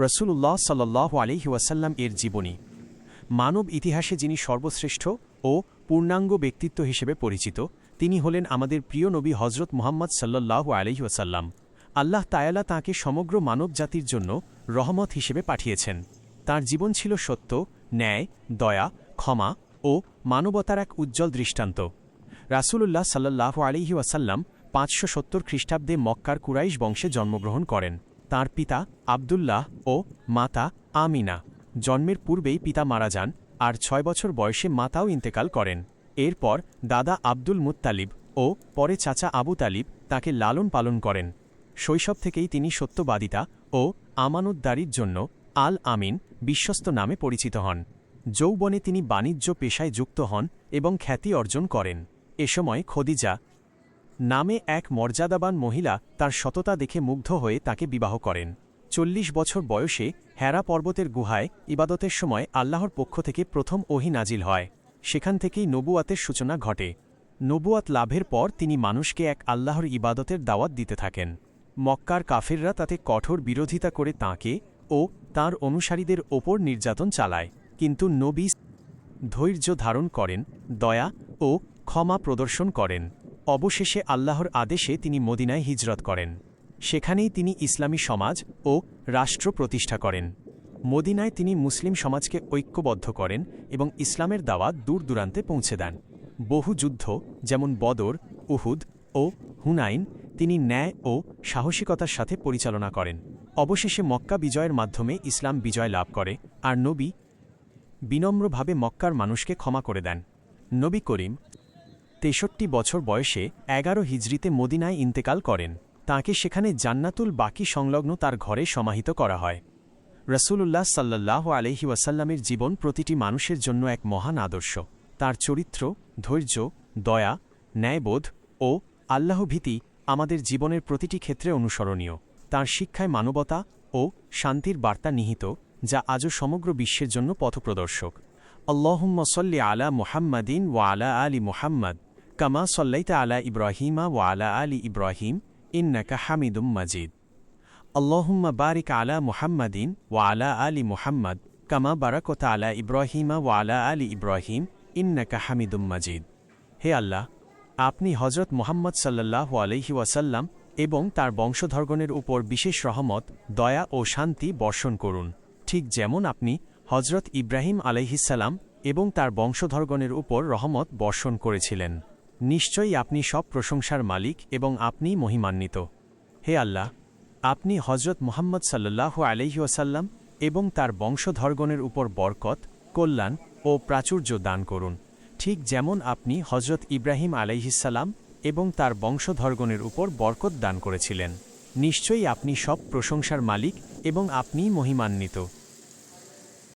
রসুল্লাহ সাল্লাহ ওয়াসাল্লাম এর জীবনী। মানব ইতিহাসে যিনি সর্বশ্রেষ্ঠ ও পূর্ণাঙ্গ ব্যক্তিত্ব হিসেবে পরিচিত, তিনি হলেন আমাদের প্রিয় নবী হজরত মোহাম্মদ সাল্লাহ ওয়াসাল্লাম। আল্লাহ তায়ালা তাঁকে সমগ্র মানব জাতির জন্য রহমত হিসেবে পাঠিয়েছেন। তার জীবন ছিল সত্য, ন্যায়, দয়া, ক্ষমা ও মানবতার এক উজ্জ্বল দৃষ্টান্ত। রাসূলুল্লাহ সাল্লাহ আলিহি ওয়াসাল্লাম পাঁচশো সত্তর খ্রিস্টাব্দে মক্কার কুরাইশ বংশে জন্মগ্রহণ করেন। তার পিতা আবদুল্লাহ ও মাতা আমিনা। জন্মের পূর্বেই পিতা মারা যান আর ছয় বছর বয়সে মাতাও ইন্তেকাল করেন। এরপর দাদা আব্দুল মুত্তালিব ও পরে চাচা আবু তালিব তাকে লালন পালন করেন। শৈশব থেকেই তিনি সত্যবাদিতা ও আমানতদারির জন্য আল আমিন বিশ্বস্ত নামে পরিচিত হন। যৌবনে তিনি বাণিজ্য পেশায় যুক্ত হন এবং খ্যাতি অর্জন করেন। এ সময় খদিজা নামে এক মর্যাদাবান মহিলা তার সততা দেখে মুগ্ধ হয়ে তাকে বিবাহ করেন। চল্লিশ বছর বয়সে হেরা পর্বতের গুহায় ইবাদতের সময় আল্লাহর পক্ষ থেকে প্রথম ওহি নাজিল হয়। সেখান থেকেই নবুয়াতের সূচনা ঘটে। নবুয়াত লাভের পর তিনি মানুষকে এক আল্লাহর ইবাদতের দাওয়াত দিতে থাকেন। মক্কার কাফেররা তাতে কঠোর বিরোধিতা করে তাঁকে ও তার অনুসারীদের ওপর নির্যাতন চালায়। কিন্তু নবী ধৈর্য ধারণ করেন, দয়া ও ক্ষমা প্রদর্শন করেন। অবশেষে আল্লাহর আদেশে তিনি মদিনায় হিজরত করেন। সেখানেই তিনি ইসলামী সমাজ ও রাষ্ট্র প্রতিষ্ঠা করেন। মদিনায় তিনি মুসলিম সমাজকে ঐক্যবদ্ধ করেন এবং ইসলামের দাওয়াত দূর দূরান্তে পৌঁছে দেন। বহু যুদ্ধ, যেমন বদর, উহুদ ও হুনাইন, তিনি ন্যায় ও সাহসিকতার সাথে পরিচালনা করেন। অবশেষে মক্কা বিজয়ের মাধ্যমে ইসলাম বিজয় লাভ করে আর নবী বিনম্রভাবে মক্কার মানুষকে ক্ষমা করে দেন। নবী করিম তেষট্টি বছর বয়সে এগারো হিজড়িতে মদিনায় ইন্তেকাল করেন। তাকে সেখানে জান্নাতুল বাকি সংলগ্ন তার ঘরে সমাহিত করা হয়। রসুলুল্লাহ সাল্লাহ আলহি ওয়াসাল্লামের জীবন প্রতিটি মানুষের জন্য এক মহান আদর্শ। তার চরিত্র, ধৈর্য, দয়া, ন্যায়বোধ ও আল্লাহভীতি আমাদের জীবনের প্রতিটি ক্ষেত্রে অনুসরণীয়। তার শিক্ষায় মানবতা ও শান্তির বার্তা নিহিত, যা আজও সমগ্র বিশ্বের জন্য পথপ্রদর্শক। আল্লাহুম্ম সল্লি আলা মুহাম্মাদিন ওয়া আলা আলী মুহাম্মদ। কামা সল্লাইতা আলা ইব্রাহিমা ওয়া আলা আলি ইব্রাহিম ইন্নাকা হামিদুম মাজিদ আল্লাহুম্মা বারিক আলা মুহাম্মাদিন ওয়া আলা আলি মুহাম্মদ কামা বারাকতা আলা ইব্রাহিমা ওয়া আলা আলি ইব্রাহিম ইন্নাকা হামিদুম মাজিদ হে আল্লাহ, আপনি হজরত মোহাম্মদ সাল্লাহ আলহি ওয়াসাল্লাম এবং তার বংশধর্গণের উপর বিশেষ রহমত, দয়া ও শান্তি বর্ষণ করুন। ঠিক যেমন আপনি হজরত ইব্রাহিম আলাইহিসাল্লাম এবং তার বংশধরগণের উপর রহমত বর্ষণ করেছিলেন। নিশ্চয়ই আপনি সব প্রশংসার মালিক এবং আপনি মহিমান্বিত। হে আল্লাহ, আপনি হজরত মোহাম্মদ সাল্লাহ আলহিউসাল্লাম এবং তার বংশধরগণের উপর বরকত, কল্যাণ ও প্রাচুর্য দান করুন। ঠিক যেমন আপনি হজরত ইব্রাহিম আলাইহিসাল্লাম এবং তার বংশধরগণের উপর বরকত দান করেছিলেন। নিশ্চয়ই আপনি সব প্রশংসার মালিক এবং আপনিই মহিমান্বিত।